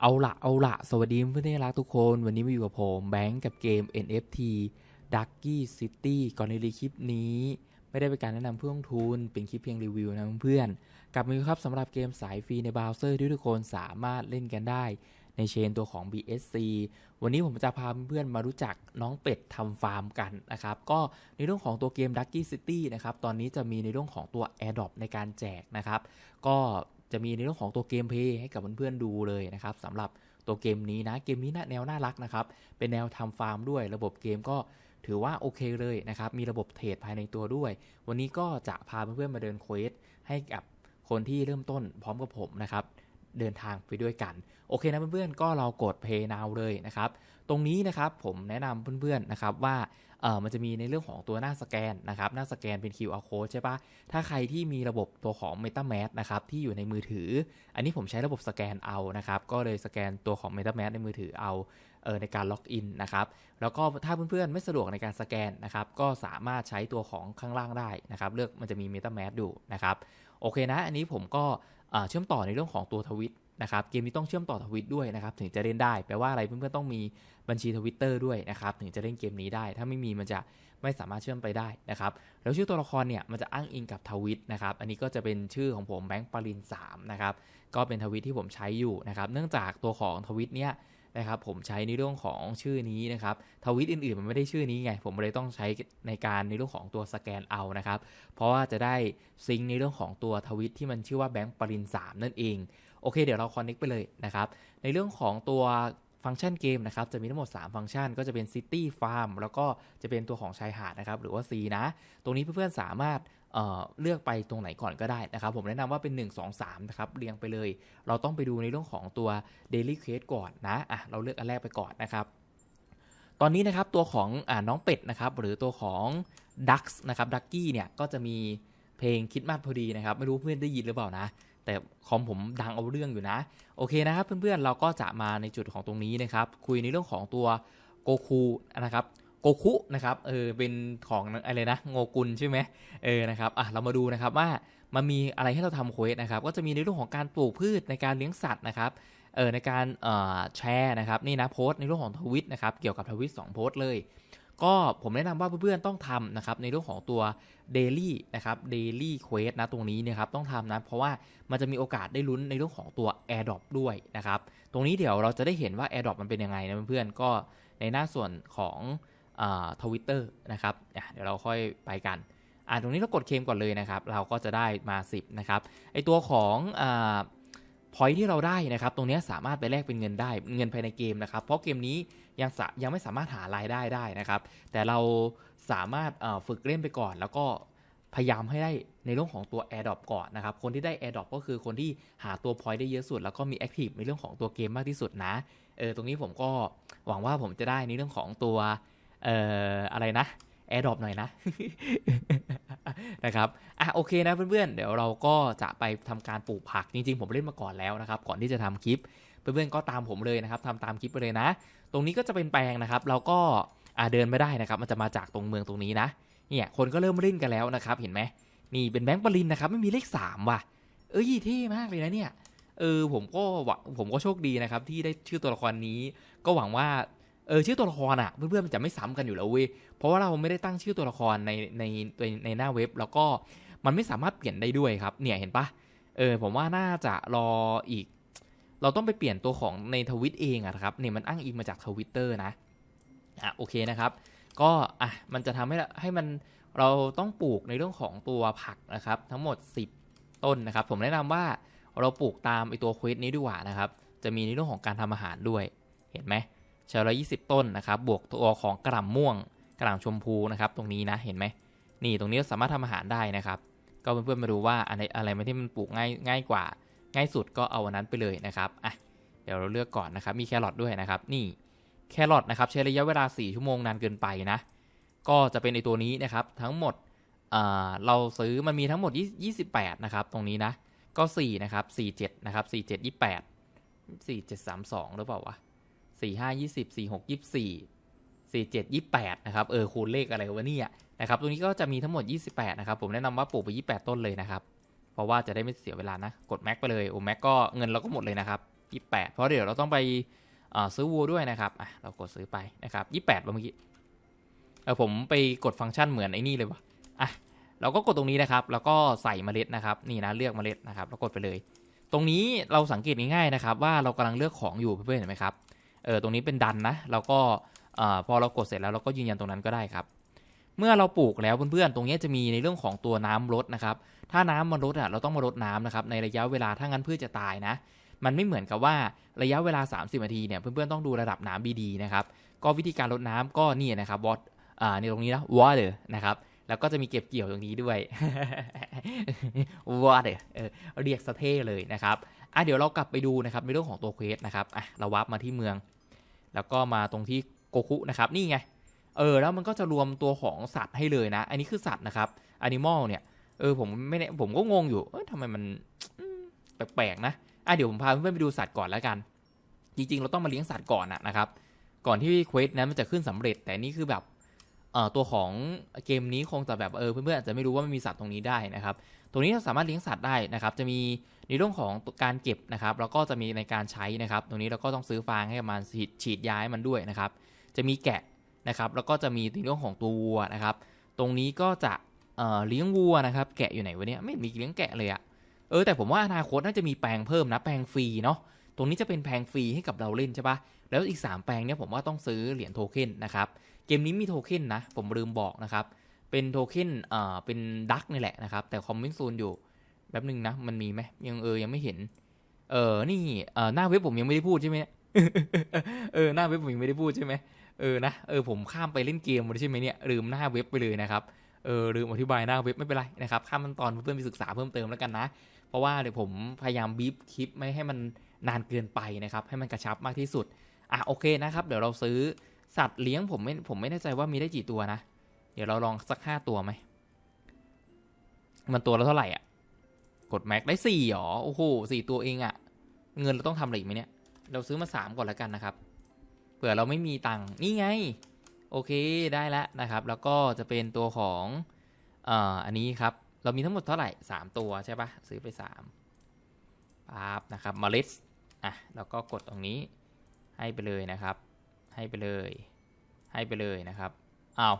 เอาละเอาละสวัสดีเพื่อนที่รักทุกคน วันนี้มาอยู่กับผมแบงค์กับเกม NFT Ducky City ก่อนในรีคลิปนี้ ไม่ได้เป็นการแนะนำเพื่อลงทุน เป็นคลิปเพียงรีวิวนะเพื่อนๆกลับมาครับสำหรับเกมสายฟรีในเบราว์เซอร์ที่ทุกคนสามารถเล่นกันได้ ในเชนตัวของ BSC วันนี้ผมจะพาเพื่อนๆมารู้จักน้องเป็ดทำฟาร์มกันนะครับ ก็ในเรื่องของตัวเกม Ducky City นะครับ ตอนนี้จะมีในเรื่องของตัว AirDrop ในการแจกนะครับ ก็ จะมีในเรื่องของตัวเกมเพย์ให้กับเพื่อนๆดูเลยนะครับสำหรับตัวเกมนี้นะเกมนี้นะแนวน่ารักนะครับ เป็นแนวทำฟาร์มด้วย ระบบเกมก็ถือว่าโอเคเลยนะครับ มีระบบเทรดภายในตัวด้วย วันนี้ก็จะพาเพื่อนๆมาเดินเควสให้กับคนที่เริ่มต้นพร้อมกับผมนะครับ เดินทางไปด้วยกัน โอเคนะเพื่อนๆก็เรากด Pay Now เลยนะครับ ตรงนี้นะครับผมแนะนำเพื่อนๆนะครับว่าเออมันจะมีในเรื่องของตัวหน้าสแกนนะครับหน้าสแกนเป็น QR code ใช่ปะถ้าใครที่มีระบบตัวของ MetaMask นะครับที่อยู่ในมือถือ อันนี้ผมใช้ระบบสแกนเอานะครับก็เลยสแกนตัวของ MetaMask ในมือถือเอาเออในการล็อกอินนะครับแล้วก็ถ้าเพื่อนๆ ไม่สะดวกในการสแกนนะครับก็สามารถใช้ตัวของข้างล่างได้นะครับเลือกมันจะมี MetaMask ดูนะครับโอเคนะ อันนี้ผมก็ เชื่อมต่อในเรื่องของตัวทวิตนะครับเกมนี้ต้องเชื่อมต่อทวิตด้วยนะครับถึงจะเล่นได้แปลว่าอะไรเพื่อนๆต้องมีบัญชีทวิตเตอร์ด้วยนะครับถึงจะเล่นเกมนี้ได้ ถ้าไม่มีมันจะไม่สามารถเชื่อมไปได้นะครับแล้วชื่อตัวละครเนี่ยมันจะอ้างอิงกับทวิตนะครับอันนี้ก็จะเป็นชื่อของผมแบงค์ปริน3นะครับก็เป็นทวิตที่ผมใช้อยู่นะครับเนื่องจากตัวของทวิตเนี่ย นะครับผมใช้ในเรื่องของชื่อนี้นะครับทวิตอื่นๆ มันไม่ได้ชื่อนี้ไง ผมเลยต้องใช้ในการในเรื่องของตัวสแกนเอานะครับ เพราะว่าจะได้ซิงในเรื่องของตัวทวิตที่มันชื่อว่าแบงค์ปริน3นั่นเอง โอเค เดี๋ยวเราคอนเน็กไปเลยนะครับ ในเรื่องของตัวฟังก์ชันเกมนะครับ จะมีทั้งหมด 3 ฟังก์ชัน ก็จะเป็น City Farm แล้วก็จะเป็นตัวของชายหาดนะครับ หรือว่า C นะ ตรงนี้เพื่อนๆสามารถ เเลือกไปตรงไหนก่อนก็ได้นะครับ ผมแนะนำว่าเป็น 1 2 3 นะครับ เรียงไปเลย เราต้องไปดูในเรื่องของตัว Daily Quest ก่อนนะอะเราเลือกอันแรกไปก่อนนะครับ ตอนนี้นะครับตัวของอน้องเป็ดนะครับ หรือตัวของ Dux นะครับ Ducky เนี่ยก็จะมีเพลงคิดมากพอดีนะครับ ไม่รู้เพื่อนได้ยินหรือเปล่านะ แต่คอมผมดังเอาเรื่องอยู่นะ โอเคนะครับ เพื่อนๆเราก็จะมาในจุดของตรงนี้นะครับ คุยในเรื่องของตัวโกคูนะครับ โกคุนะครับเออเป็นของอะไรนะโงกุลใช่ไหมเออนะครับอะเรามาดูนะครับว่ามันมีอะไรให้เราทำเควสนะครับก็จะมีในเรื่องของการปลูกพืชในการเลี้ยงสัตว์นะครับเออในการเอ่อแชร์นะครับนี่นะโพสต์ในเรื่องของทวิตนะครับเกี่ยวกับทวิต2โพสต์เลย ก็ผมแนะนำว่าเพื่อนๆต้องทำนะครับในเรื่องของตัว Daily นะครับ Daily Quest นะตรงนี้นะครับต้องทำนะเพราะว่ามันจะมีโอกาสได้ลุ้นในเรื่องของตัว AirDrop ด้วยนะครับตรงนี้เดี๋ยวเราจะได้เห็นว่า AirDrop มันเป็นยังไงนะเพื่อนๆก็ในหน้าส่วนของ ทวิตเตอร์นะครับเดี๋ยวเราค่อยไปกันอ่าตรงนี้เรากดเคมก่อนเลยนะครับ เราก็จะได้มา 10 นะครับ ไอตัวของพอยที่เราได้นะครับ ตรงนี้สามารถไปแลกเป็นเงินได้ เงินภายในเกมนะครับ เพราะเกมนี้ยังยังไม่สามารถหารายได้ได้นะครับ แต่เราสามารถฝึกเล่นไปก่อน แล้วก็พยายามให้ได้ในเรื่องของตัว AirDrop ก่อนนะครับ คนที่ได้ AirDrop ก็คือคนที่หาตัว point ได้เยอะสุด แล้วก็มี Active ในเรื่องของตัวเกมมากที่สุดนะ เออ ตรงนี้ผมก็หวังว่าผมจะได้ในเรื่องของตัว เอ่ออะไรนะ AirDrop หน่อยนะนะครับอะโอเคนะเพื่อนๆ เดี๋ยวเราก็จะไปทำการปลูกผักจริงๆ ผมเล่นมาก่อนแล้วนะครับ ก่อนที่จะทำคลิป เพื่อนๆก็ตามผมเลยนะครับทำตามคลิปไปเลยนะ ตรงนี้ก็จะเป็นแปลงนะครับ เราก็อ่าเดินไม่ได้นะครับ มันจะมาจากตรงเมืองตรงนี้นะเนี่ยคนก็เริ่มเล่นกันแล้วนะครับ เห็นไหมนี่เป็นแบงค์ปรินนะครับไม่มีเลขสามว่ะ เอ้ยเท่มากเลยนะเนี่ยเออผมก็ผมก็โชคดีนะครับที่ได้ชื่อตัวละครนี้ ก็หวังว่า เออชื่อตัวละครอะเพื่อนๆมันจะไม่ซ้ำกันอยู่แล้วเว้ยเพราะว่าเราไม่ได้ตั้งชื่อตัวละครในในในหน้าเว็บ แล้วก็มันไม่สามารถเปลี่ยนได้ด้วยครับ เนี่ยเห็นปะเออผมว่าน่าจะรออีก เราต้องไปเปลี่ยนตัวของในทวิตเองอะครับเนี่ยมันอ้างอิงมาจากทวิตเตอร์นะอะโอเคนะครับ ก็อะมันจะทำให้ให้มันเราต้องปลูกในเรื่องของตัวผักนะครับ ทั้งหมด 10 ต้นนะครับ ผมแนะนำว่าเราปลูกตามไอตัวเควสนี้ดีกว่านะครับ จะมีในเรื่องของการทำอาหารด้วยเห็นไหม ชาวละยี่สิบต้นนะครับบวกตัวของกระหล่ำม่วงกระหล่ำชมพูนะครับตรงนี้นะเห็นไหมนี่ตรงนี้สามารถทำอาหารได้นะครับ ก็เพื่อนๆมาดูว่าอะไรอะไรที่มันปลูกง่ายง่ายกว่า ง่ายสุดก็เอาวันนั้นไปเลยนะครับอะเดี๋ยวเราเลือกก่อนนะครับมีแครอทด้วยนะครับ นี่แครอทนะครับใช้ระยะเวลา 4 ชั่วโมงนานเกินไปนะก็จะเป็นในตัวนี้นะครับทั้งหมดเราซื้อมันมีทั้งหมด 28 นะครับ ตรงนี้นะ ก็ 4 นะครับ 47 นะครับ 47 28 47 32 หรือเปล่าวะ 45 20 46 24 47 28นะครับ เออ คูณเลขอะไรวะเนี่ยนะครับ ตรงนี้ก็จะมีทั้งหมด 28 นะครับ ผมแนะนำว่าปลูกไป 28 ต้นเลยนะครับ เพราะว่าจะได้ไม่เสียเวลานะ กดแม็กไปเลย โอ้แม็กก็เงินเราก็หมดเลยนะครับยี่แปดเพราะเดี๋ยวเราต้องไปซื้อวัวด้วยนะครับ อะ เรากดซื้อไปนะครับยี่แปดเมื่อกี้ เออผมไปกดฟังก์ชันเหมือนไอ้นี่เลยวะอะ เราก็กดตรงนี้นะครับ แล้วก็ใส่เมล็ดนะครับ นี่นะเลือกเมล็ดนะครับ แล้วกดไปเลย ตรงนี้เราสังเกตง่ายๆนะครับ ว่าเรากำลังเลือกของอยู่เพื่อนๆเห็นไหมครับ เออตรงนี้เป็นดันนะเราก็เอ่อพอเรากดเสร็จแล้วเราก็ยืนยันตรงนั้นก็ได้ครับ เมื่อเราปลูกแล้วเพื่อนๆตรงนี้จะมีในเรื่องของตัวน้ำลดนะครับ ถ้าน้ำมันลดอะเราต้องมาลดน้ำนะครับในระยะเวลาถ้างั้นพืชจะตายนะ มันไม่เหมือนกับว่าระยะเวลา 30นาทีเนี่ยเพื่อนๆต้องดูระดับน้ำดีๆนะครับก็วิธีการลดน้ำก็นี่นะครับวอตอ่าในตรงนี้นะ water นะครับแล้วก็จะมีเก็บเกี่ยวตรงนี้ด้วย water เออเรียกสะเท่เลยนะครับอะเดี๋ยวเรากลับไปดูนะครับในเรื่องของตัวเควสนะครับอะเราวับมาที่เมือง แล้วก็มาตรงที่โกคุนะครับนี่ไงเออแล้วมันก็จะรวมตัวของสัตว์ให้เลยนะ อันนี้คือสัตว์นะครับอนิมอลเนี่ยเออผมไม่แน่ผมก็งงอยู่เออทำไมมันแปลกๆนะอะเดี๋ยวผมพาเพื่อนไปดูสัตว์ก่อนแล้วกัน จริงๆ เราต้องมาเลี้ยงสัตว์ก่อนนะนะครับ ก่อนที่เควสนั้นมันจะขึ้นสำเร็จ แต่นี่คือแบบ ตัวของเกมนี้คงจะแบบเออเพื่อนๆอาจจะไม่รู้ว่ามันมีสัตว์ตรงนี้ได้นะครับตรงนี้เราสามารถเลี้ยงสัตว์ได้นะครับ จะมีในเรื่องของการเก็บนะครับ แล้วก็จะมีในการใช้นะครับ ตรงนี้เราก็ต้องซื้อฟางให้มันฉีดฉีดยาให้มันด้วยนะครับ จะมีแกะนะครับ แล้วก็จะมีในเรื่องของตัววัวนะครับ ตรงนี้ก็จะเอ่อเลี้ยงวัวนะครับ แกะอยู่ไหนวะเนี่ยไม่มีเลี้ยงแกะเลยอะเออแต่ผมว่าอนาคตน่าจะมีแปลงเพิ่มนะแปลงฟรีเนาะตรงนี้จะเป็นแปลงฟรีให้กับเราเล่นใช่ปะแล้วอีก 3 แปลงเนี่ยผมว่าต้องซื้อเหรียญโทเค็นนะครับ เกมนี้มีโทเค็นนะ ผมลืมบอกนะครับ เป็นโทเค็นเอ่อเป็นดักนี่แหละนะครับ แต่คอมมิ่งซูนอยู่แป๊บนึงนะ มันมีไหมยังเออยังไม่เห็น เออนี่เออหน้าเว็บผมยังไม่ได้พูดใช่ไหมเออหน้าเว็บผมยังไม่ได้พูดใช่ไหมเออนะเออผมข้ามไปเล่นเกมมาใช่ไหมเนี่ยลืมหน้าเว็บไปเลยนะครับเออลืมอธิบายหน้าเว็บไม่เป็นไรนะครับข้ามขั้นตอนเพื่อนไปศึกษาเพิ่มเติมแล้วกันนะ เพราะว่าเดี๋ยวผมพยายามบีบคลิปไม่ให้มันนานเกินไปนะครับ ให้มันกระชับมากที่สุดอะโอเคนะครับ เดี๋ยวเราซื้อ สัตว์เลี้ยงผมไม่ผมไม่แน่ใจว่ามีได้กี่ตัวนะ เดี๋ยวเราลองสักห้าตัวไหม มันตัวละเท่าไหร่อะ กดแม็กได้สี่หรอ โอ้โหสี่ตัวเองอะ เงินเราต้องทำอะไรอีกไหมเนี่ย เราซื้อมาสามก่อนแล้วกันนะครับ เผื่อเราไม่มีตังค์นี่ไง โอเคได้แล้วนะครับ แล้วก็จะเป็นตัวของเอ่ออันนี้ครับ เรามีทั้งหมดเท่าไหร่3ตัวใช่ปะซื้อไป3ปั๊บนะครับเมล็ดอะแล้วก็กดตรงนี้ให้ไปเลยนะครับ ให้ไปเลย ให้ไปเลยนะครับอ้าว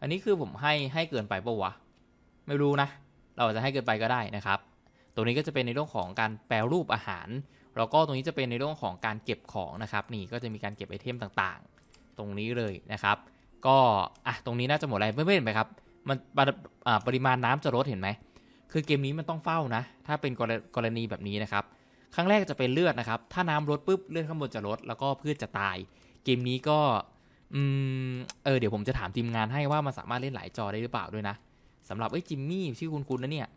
อันนี้คือผมให้ให้เกินไปปะวะ ไม่รู้นะ เราอาจจะให้เกินไปก็ได้นะครับ ตรงนี้ก็จะเป็นในเรื่องของการแปลรูปอาหาร แล้วก็ตรงนี้จะเป็นในเรื่องของการเก็บของนะครับ นี่ก็จะมีการเก็บไอเทมต่างๆ ตรงนี้เลยนะครับ ก็อะตรงนี้น่าจะหมดอะไรเพื่อนๆเห็นไหมครับ มันปริอ่าปริมาณน้ำจะลดเห็นไหม คือเกมนี้มันต้องเฝ้านะ ถ้าเป็นกรณกรณีแบบนี้นะครับครั้งแรกจะเป็นเลือดนะครับ ถ้าน้ำลดปุ๊บเลือดข้างบนจะลด แล้วก็พืชจะตาย เกมนี้ก็อืมเออเดี๋ยวผมจะถามทีมงานให้ว่ามันสามารถเล่นหลายจอได้หรือเปล่าด้วยนะสำหรับไอ้จิมมี่ชื่อคุณคุณนะเนี่ย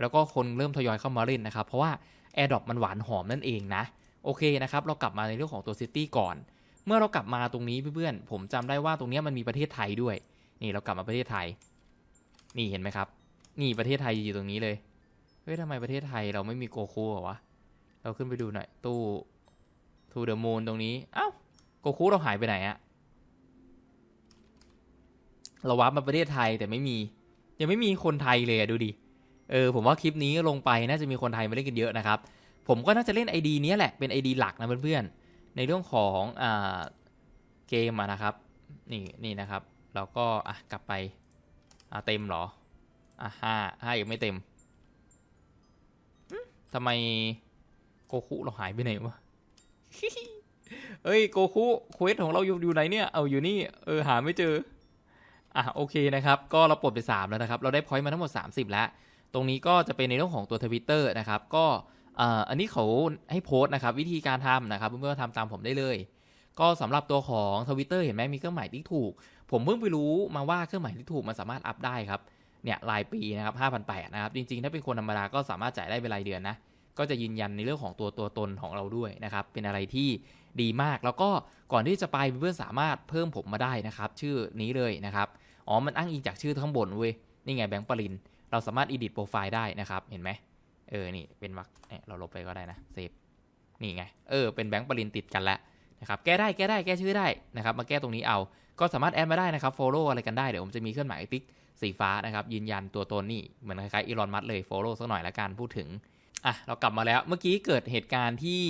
แล้วก็คนเริ่มทยอยเข้ามาเล่นนะครับ เพราะว่า AirDrop มันหวานหอมนั่นเองนะ โอเคนะครับ เรากลับมาในเรื่องของตัวซิตี้ก่อน เมื่อเรากลับมาตรงนี้เพื่อนๆ ผมจำได้ว่าตรงนี้มันมีประเทศไทยด้วย นี่เรากลับมาประเทศไทย นี่เห็นไหมครับ นี่ประเทศไทยอยู่ตรงนี้เลย เฮ้ยทำไมประเทศไทยเราไม่มีโกคูเหรอวะ เราขึ้นไปดูหน่อยตู้ทูเดอะมูนตรงนี้ เอ้า โกคูเราหายไปไหนอะเราวับมาประเทศไทยแต่ไม่มี ยังไม่มีคนไทยเลยอะดูดิ เออ ผมว่าคลิปนี้ลงไปน่าจะมีคนไทยมาเล่นกันเยอะนะครับ ผมก็น่าจะเล่น ID เนี้ยแหละเป็น ID หลักนะเพื่อนๆ ในเรื่องของอ่าเกมอะนะครับ นี่นี่นะครับเราก็อะกลับไปอะเต็มเหรออะห้าห้ายังไม่เต็มทำไมโกคุเราหายไปไหนวะ เอ้ยโกคุเควสของเราอยู่อยู่ไหนเนี่ย เอาอยู่นี่ เออหาไม่เจอ อะโอเคนะครับ ก็เราปลดไปสามแล้วนะครับ เราได้พอยต์มาทั้งหมด 30 แล้ว ตรงนี้ก็จะเป็นในเรื่องของตัวทวิตเตอร์นะครับ ก็อ,อันนี้เขาให้โพสต์นะครับ วิธีการทำนะครับ เพื่อนๆทำตามผมได้เลย ก็สำหรับตัวของทวิตเตอร์เห็นไหมมีเครื่องหมายที่ถูก ผมเพิ่งไปรู้มาว่าเครื่องหมายที่ถูกมันสามารถอัพได้ครับ เนี่ยรายปีนะครับ5,800นะครับ จริงๆ ถ้าเป็นคนธรรมดาก็สามารถจ่ายได้เป็นรายเดือนนะ ก็จะยืนยันในเรื่องของตัวตัวตนของเราด้วยนะครับ เป็นอะไรที่ดีมาก แล้วก็ก่อนที่จะไปเพื่อนสามารถเพิ่มผมมาได้นะครับ ชื่อนี้เลยนะครับ อ๋อ มันอ้างอิงจากชื่อข้างบนเว้ย นี่ไงแบงค์ปริน เราสามารถ edit โปรไฟล์ได้นะครับ เห็นไหม เออ นี่เป็นวักเนี่ยเราลบไปก็ได้นะ เซฟ นี่ไง เออ เป็นแบงค์ปรินติดกันแล้วนะครับ แก้ได้ แก้ได้ แก้ชื่อได้นะครับ มาแก้ตรงนี้เอา ก็สามารถแอดมาได้นะครับ follow อะไรกันได้ เดี๋ยวผมจะมีเครื่องหมายติ๊กสีฟ้านะครับ ยืนยันตัวตนนี่ เหมือนคล้ายๆอีลอน มัสเลย follow สักหน่อยละกัน พูดถึง อะเรากลับมาแล้วเมื่อกี้เกิดเหตุการณ์ที่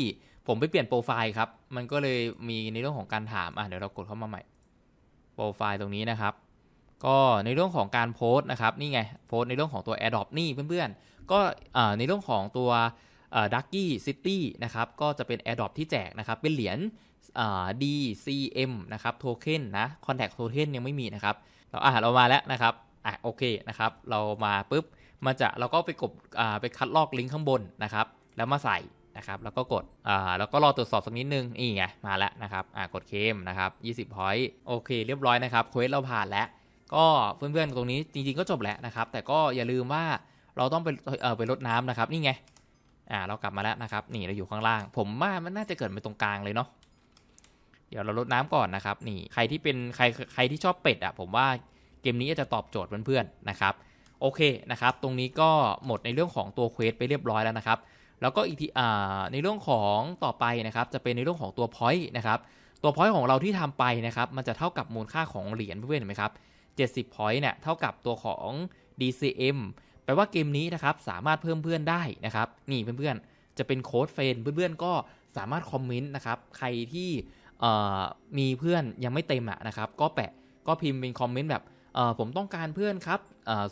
ผมไปเปลี่ยนโปรไฟล์ครับ มันก็เลยมีในเรื่องของการถามอะเดี๋ยวเรากดเข้ามาใหม่โปรไฟล์ตรงนี้นะครับ ก็ในเรื่องของการโพสต์นะครับนี่ไงโพสต์ในเรื่องของตัว a d o p นี่เพื่อนๆ ก็อ่าในเรื่องของตัวดักกี้ซิตี้นะครับก็จะเป็น a d o p ที่แจกนะครับ เป็นเหรียญ DCM นะครับโทเค็นนะ Contact Token ยังไม่มีนะครับเราอ่าเรามาแล้วนะครับอะโอเคนะครับ เรามาปุ๊บ มันจะเราก็ไปกดไปคัดลอกลิงก์ข้างบนนะครับ แล้วมาใส่นะครับ แล้วก็กดแล้วก็รอตรวจสอบสักนิดนึงนี่ไงมาแล้วนะครับกดเคมนะครับ20 point โอเค เรียบร้อยนะครับเควสเราผ่านแล้ว ก็เพื่อนๆตรงนี้จริงๆก็จบแล้วนะครับ แต่ก็อย่าลืมว่าเราต้องไปเออไปรดน้ำนะครับนี่ไงอ่าเรากลับมาแล้วนะครับ นี่เราอยู่ข้างล่าง ผมว่ามันน่าจะเกิดไปตรงกลางเลยเนาะเดี๋ยวเราลดน้ำก่อนนะครับ นี่ใครที่เป็นใครใครที่ชอบเป็ดอะผมว่าเกมนี้จะตอบโจทย์เพื่อนๆนะครับ โอเคนะครับ ตรงนี้ก็หมดในเรื่องของตัวเควสไปเรียบร้อยแล้วนะครับ แล้วก็อีกทีอ่ในเรื่องของต่อไปนะครับ จะเป็นในเรื่องของตัว point นะครับ ตัว point ของเราที่ทำไปนะครับ มันจะเท่ากับมูลค่าของเหรียญเพื่อนๆเห็นไหมครับ70 point เนี่ยเท่ากับตัวของ DCM แปลว่าเกมนี้นะครับสามารถเพิ่มเพื่อนได้นะครับ นี่เพื่อนๆ จะเป็นโค้ดเฟรนเพื่อนๆ ก็สามารถคอมเมนต์นะครับ ใครที่มีเพื่อนยังไม่เต็มอะนะครับ ก็แปะก็พิมพ์เป็นคอมเมนต์แบบ ผมต้องการเพื่อนครับ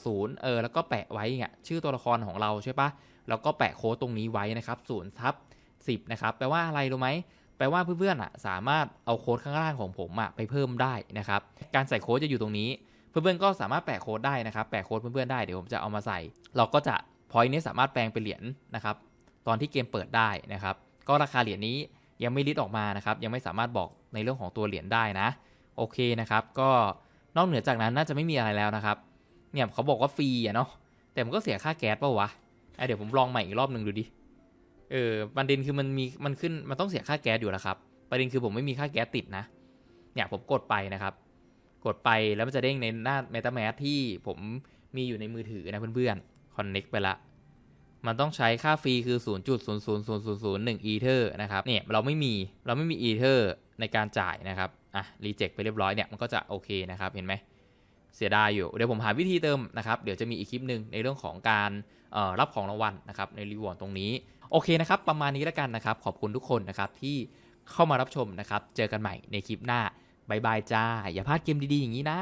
ศูนย์เออแล้วก็แปะไว้เนี่ยชื่อตัวละครของเราใช่ปะแล้วก็แปะโค้ดตรงนี้ไว้นะครับศูนย์ทับสิบนะครับแปลว่าอะไรรู้ไหมแปลว่าเพื่อนๆอะสามารถเอาโค้ดข้างล่างของผมอะไปเพิ่มได้นะครับการใส่โค้ดจะอยู่ตรงนี้ เพื่อนๆก็สามารถแปะโค้ดได้นะครับแปะโค้ดเพื่อนๆได้เดี๋ยวผมจะเอามาใส่ เราก็จะพอยต์นี้สามารถแปลงเป็นเหรียญนะครับตอนที่เกมเปิดได้นะครับ ก็ราคาเหรียญนี้ยังไม่ลิสต์ออกมานะครับ ยังไม่สามารถบอกในเรื่องของตัวเหรียญได้นะ โอเคนะครับ ก็ นอกเหนือจากนั้นน่าจะไม่มีอะไรแล้วนะครับ เนี่ยเขาบอกว่าฟรีอะเนาะ แต่มันก็เสียค่าแก๊สป่าวะอะเดี๋ยวผมลองใหม่อีกรอบหนึ่งดูดิ เออประเด็นคือมันมีมันขึ้นมันต้องเสียค่าแก๊สอยู่แล้วครับ ประเด็นคือผมไม่มีค่าแก๊สติดนะ เนี่ยผมกดไปนะครับ กดไปแล้วมันจะเด้งในหน้า MetaMask ที่ผมมีอยู่ในมือถือนะเพื่อนๆ Connect ไปละมันต้องใช้ค่าฟรีคือ 0.00001อีเทอร์นะครับ เนี่ยเราไม่มีเราไม่มีอีเทอร์ในการจ่ายนะครับ อะรีเจ็คไปเรียบร้อยเนี่ยมันก็จะโอเคนะครับเห็นไหมเสียดายอยู่ เดี๋ยวผมหาวิธีเติมนะครับ เดี๋ยวจะมีอีกคลิปหนึ่งในเรื่องของการรับของรางวัลนะครับในรีวอร์ดตรงนี้ โอเคนะครับ ประมาณนี้แล้วกันนะครับ ขอบคุณทุกคนนะครับที่เข้ามารับชมนะครับ เจอกันใหม่ในคลิปหน้าบายบายจ้า อย่าพลาดเกมดีๆอย่างนี้นะ